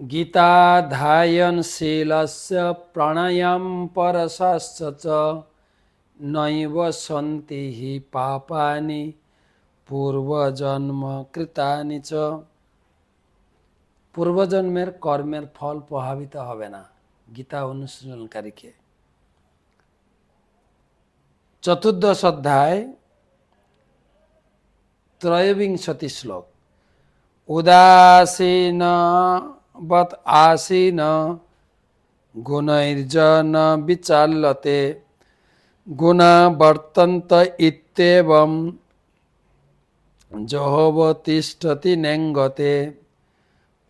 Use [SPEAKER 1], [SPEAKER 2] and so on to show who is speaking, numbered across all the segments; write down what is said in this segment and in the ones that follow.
[SPEAKER 1] গীতাধায়নশীলস্য প্রাণায়াম পরশাশ্চ নৈব সন্তি হি পাপানি পূর্বজন্ম কৃতানি চ পূর্বজন্মের কর্মের ফল প্রভাবিত হবে না গীতা অনুশীলনকারীকে চতুর্দশ অধ্যায় ত্রয়োবিংশতি শ্লোক উদাসীন বৎ আসীন গুণৈর্জন বিচাল্যতে গুণা বর্তন্ত ইত্যেবম জহব তিষ্ঠতি নেঙ্গতে।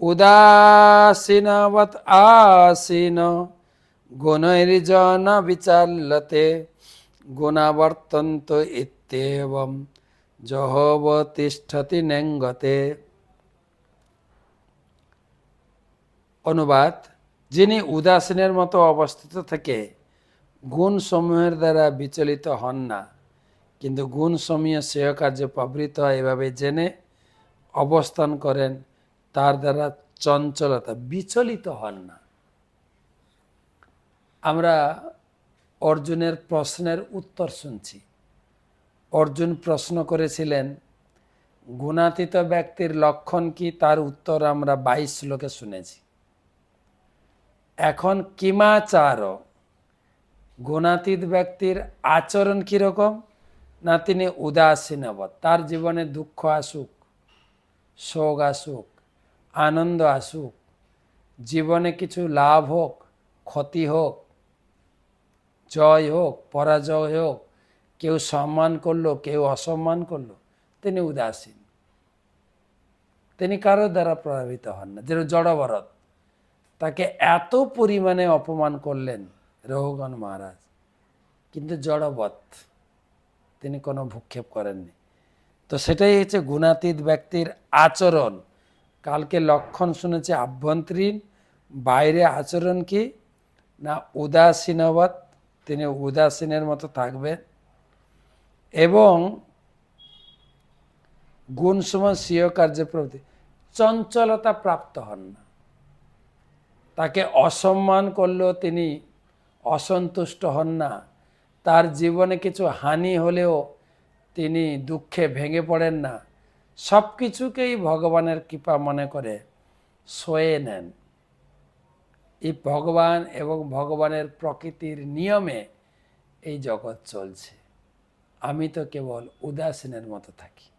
[SPEAKER 1] উদাসীনবৎ আসীন গুণৈর্জন বিচাল্যতে গুণাবর্তন্ত ইত্যেবম জহব তিষ্ঠতি নেঙ্গতে। অনুবাদ, যিনি উদাসীনের মতো অবস্থিত থেকে গুণসমূহের দ্বারা বিচলিত হন না। কিন্তু গুণসমূহ শ্রেয় কার্যে প্রবৃত হয়, এভাবে জেনে অবস্থান করেন, তার দ্বারা চঞ্চলতা বিচলিত হন না। আমরা অর্জুনের প্রশ্নের উত্তর শুনছি। অর্জুন প্রশ্ন করেছিলেন, গুণাতীত ব্যক্তির লক্ষণ কি? তার উত্তর আমরা বাইশ শ্লোকে শুনেছি। এখন কিমাচার গুণাতীত ব্যক্তির আচরণ কীরকম? না তিনি উদাসীনবৎ তার জীবনে দুঃখ আসুক, শোক আসুক, আনন্দ আসুক, জীবনে কিছু লাভ হোক, ক্ষতি হোক, জয় হোক, পরাজয় হোক, কেউ সম্মান করল, কেউ অসম্মান করল, তিনি উদাসীন। তিনি কারও দ্বারা প্রভাবিত হন না। যেন জড়ভরত তাকে এত পরিমাণে অপমান করলেন রঘুগণ মহারাজ। কিন্তু জড়বৎ, তিনি কোনো ভূক্ষেপ করেননি। তো সেটাই হচ্ছে গুণাতীত ব্যক্তির আচরণ। কালকে লক্ষণ শুনেছে আভ্যন্তরীণ, বাইরে আচরণ কি? না উদাসীনবৎ, তিনি উদাসীনের মতো থাকবেন। এবং গুণসময় স্বীয় কার্যে প্রভৃতি, চঞ্চলতা প্রাপ্ত হন না। তাকে অসম্মান করলেও তিনি অসন্তুষ্ট হন না। তার জীবনে কিছু হানি হলেও তিনি দুঃখে ভেঙে পড়েন না। সব কিছুকেই ভগবানের কৃপা মনে করে সয়ে নেন। এই ভগবান এবং ভগবানের প্রকৃতির নিয়মে এই জগৎ চলছে। আমি তো কেবল উদাসীনের মতো থাকি।